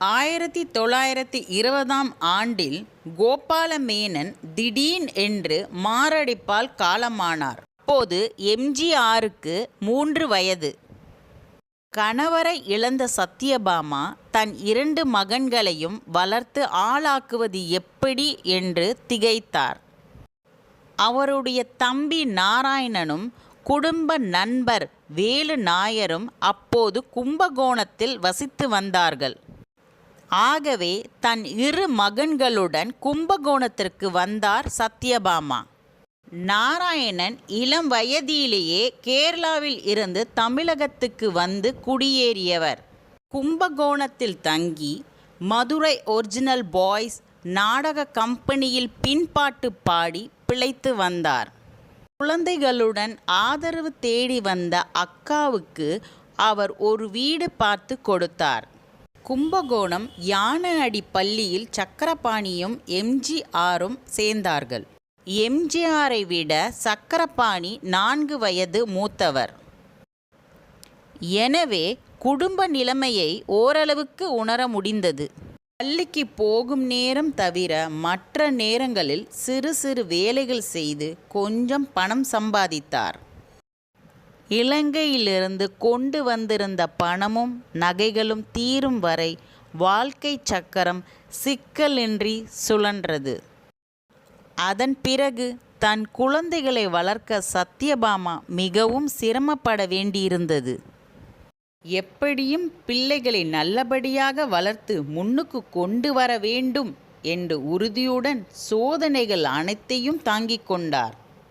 ஆயிரத்தி தொள்ளாயிரத்தி இருபதாம் ஆண்டில் கோபால மேனன் திடீர் என்று மாரடைப்பால் காலமானார். அப்போது எம்ஜிஆருக்கு மூன்று வயது. கணவரை இழந்த சத்யபாமா தன் இரண்டு மகன்களையும் வளர்த்து ஆளாக்குவது எப்படி என்று திகைத்தார். அவருடைய தம்பி நாராயணனும் குடும்ப நண்பர் வேலு நாயரும் அப்போது கும்பகோணத்தில் வசித்து வந்தார்கள். ஆகவே தன் இரு மகன்களுடன் கும்பகோணத்திற்கு வந்தார் சத்யபாமா. நாராயணன் இளம் வயதிலேயே கேரளாவில் இருந்து தமிழகத்துக்கு வந்து குடியேறியவர். கும்பகோணத்தில் தங்கி மதுரை ஒரிஜினல் பாய்ஸ் நாடக கம்பெனியில் பின்பாட்டு பாடி பிழைத்து வந்தார். குழந்தைகளுடன் ஆதரவு தேடி வந்த அக்காவுக்கு அவர் ஒரு வீடு பார்த்து கொடுத்தார். கும்பகோணம் யானையடி பள்ளியில் சக்கரபாணியும் எம்ஜிஆரும் சேர்ந்தார்கள். எம்ஜிஆரை விட சக்கரபாணி நான்கு வயது மூத்தவர். எனவே குடும்ப நிலைமையை ஓரளவுக்கு உணர முடிந்தது. பள்ளிக்கு போகும் நேரம் தவிர மற்ற நேரங்களில் சிறு சிறு வேலைகள் செய்து கொஞ்சம் பணம் சம்பாதித்தார். இலங்கையிலிருந்து கொண்டு வந்திருந்த பணமும் நகைகளும் தீரும் வரை வாழ்க்கை சக்கரம் சிக்கலின்றி சுழன்றது. அதன் பிறகு தன் குழந்தைகளை வளர்க்க சத்யபாமா மிகவும் சிரமப்பட வேண்டியிருந்தது. எப்படியும் பிள்ளைகளை நல்லபடியாக வளர்த்து முன்னுக்கு கொண்டு வர வேண்டும் என்று உறுதியுடன் சோதனைகள் அனைத்தையும் தாங்கிக் கொண்டார்.